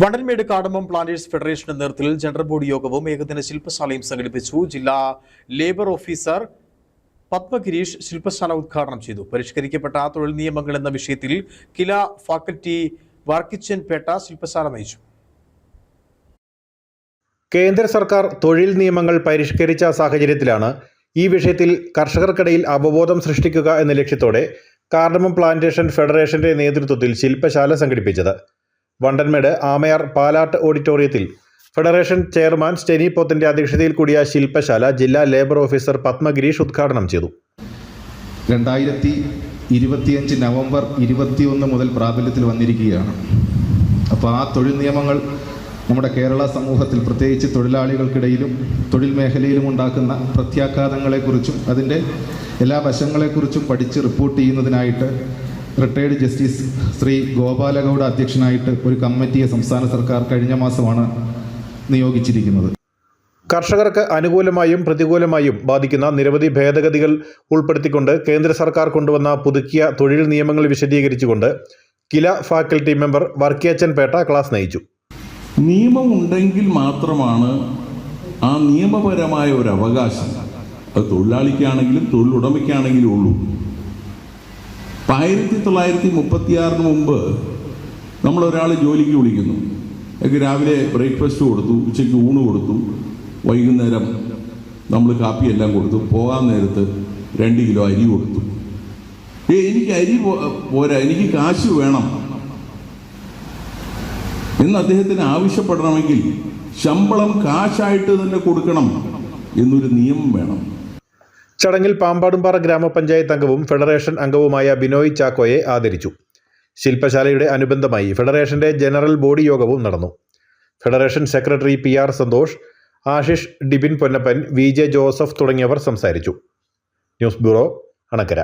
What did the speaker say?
Vandanmedu കാടമ്പം planters ഫെഡറേഷന്റെ നേതൃത്വത്തിൽ general body യോഗവും ഏകദിന ശില്പശാലയും സംഘടിപ്പിച്ചു. ജില്ലാ ലേബർ ഓഫീസർ പത്മഗിരീഷ് ശില്പശാല ഉദ്ഘാടനം ചെയ്തു. പരിഷ്കരിക്കപ്പെട്ട തൊഴിൽ നിയമങ്ങൾ എന്ന വിഷയത്തിൽ കില ഫാക്കൽറ്റി വർക്കിച്ചൻ പേട്ട ശില്പശാല നയിച്ചു. കേന്ദ്ര സർക്കാർ തൊഴിൽ നിയമങ്ങൾ പരിഷ്കരിച്ച സാഹചര്യത്തിലാണ് ഈ വിഷയത്തിൽ കർഷകർക്കിടയിൽ അവബോധം സൃഷ്ടിക്കുക എന്ന ലക്ഷ്യത്തോടെ കാർഡമം പ്ലാന്റേഷൻ ഫെഡറേഷന്റെ നേതൃത്വത്തിൽ ശില്പശാല സംഘടിപ്പിച്ചത്. വണ്ടൻമേട് ആമയാർ പാലാട്ട് ഓഡിറ്റോറിയത്തിൽ. ഫെഡറേഷൻ ചെയർമാൻ സ്റ്റെനി പോത്തിന്റെ അധ്യക്ഷതയിൽ കൂടിയ ശില്പശാല ജില്ലാ ലേബർ ഓഫീസർ പത്മഗിരീഷ് ഉദ്ഘാടനം ചെയ്തു. രണ്ടായിരത്തി ഇരുപത്തിയഞ്ച് നവംബർ ഇരുപത്തിയൊന്ന് മുതൽ പ്രാബല്യത്തിൽ വന്നിരിക്കുകയാണ്. അപ്പോൾ ആ തൊഴിൽ നിയമങ്ങൾ നമ്മുടെ കേരള സമൂഹത്തിൽ പ്രത്യേകിച്ച് തൊഴിലാളികൾക്കിടയിലും തൊഴിൽ മേഖലയിലും ഉണ്ടാക്കുന്ന പ്രത്യാഘാതങ്ങളെക്കുറിച്ചും അതിന്റെ എല്ലാ വശങ്ങളെക്കുറിച്ചും പഠിച്ച് റിപ്പോർട്ട് ചെയ്യുന്നതിനായിട്ട് റിട്ടയർഡ് ജസ്റ്റിസ് ശ്രീ ഗോപാലഗൗഡ അധ്യക്ഷനായിട്ട് ഒരു കമ്മിറ്റിയെ സംസ്ഥാന സർക്കാർ കഴിഞ്ഞ മാസമാണ് നിയോഗിച്ചിരിക്കുന്നത്. കർഷകർക്ക് അനുകൂലമായും പ്രതികൂലമായും ബാധിക്കുന്ന നിരവധി ഭേദഗതികൾ ഉൾപ്പെടുത്തിക്കൊണ്ട് കേന്ദ്ര സർക്കാർ കൊണ്ടുവന്ന പുതുക്കിയ തൊഴിൽ നിയമങ്ങൾ വിശദീകരിച്ചുകൊണ്ട് KILA faculty member Varkiyachan Petta class നയിച്ചു. നിയമമുണ്ടെങ്കിൽ മാത്രമാണ് ആ നിയമപരമായ ഒരു അവകാശം. അത് തൊഴിലാളിക്കാണെങ്കിലും തൊഴിലുടമയ്ക്കാണെങ്കിലും ഉള്ളൂ. ആയിരത്തി തൊള്ളായിരത്തി മുപ്പത്തിയാറിന് മുമ്പ് നമ്മളൊരാൾ ജോലിക്ക് വിളിക്കുന്നു. എനിക്ക് രാവിലെ ബ്രേക്ക്ഫാസ്റ്റ് കൊടുത്തു ഉച്ചയ്ക്ക് ഊണ് കൊടുത്തു വൈകുന്നേരം നമ്മൾ കാപ്പി എല്ലാം കൊടുത്തു പോകാൻ നേരത്ത് രണ്ട് കിലോ അരി കൊടുത്തു. ഏ എനിക്ക് അരി പോരാ എനിക്ക് കാശ് വേണം. എന്ന് അദ്ദേഹത്തിന് ആവശ്യപ്പെടണമെങ്കിൽ ശമ്പളം കാശായിട്ട് തന്നെ കൊടുക്കണം എന്നൊരു നിയമം വേണം. ചടങ്ങിൽ പാമ്പാടുംപാറ ഗ്രാമപഞ്ചായത്ത് അംഗവും ഫെഡറേഷൻ അംഗവുമായ ബിനോയ് ചാക്കോയെ ആദരിച്ചു. ശില്പശാലയുടെ അനുബന്ധമായി ഫെഡറേഷന്റെ ജനറൽ ബോഡി യോഗവും നടന്നു. Federation secretary P R Santhosh Ashish Dibin Ponnappan V J Joseph തുടങ്ങിയവർ സംസാരിച്ചു. News bureau Anakkara.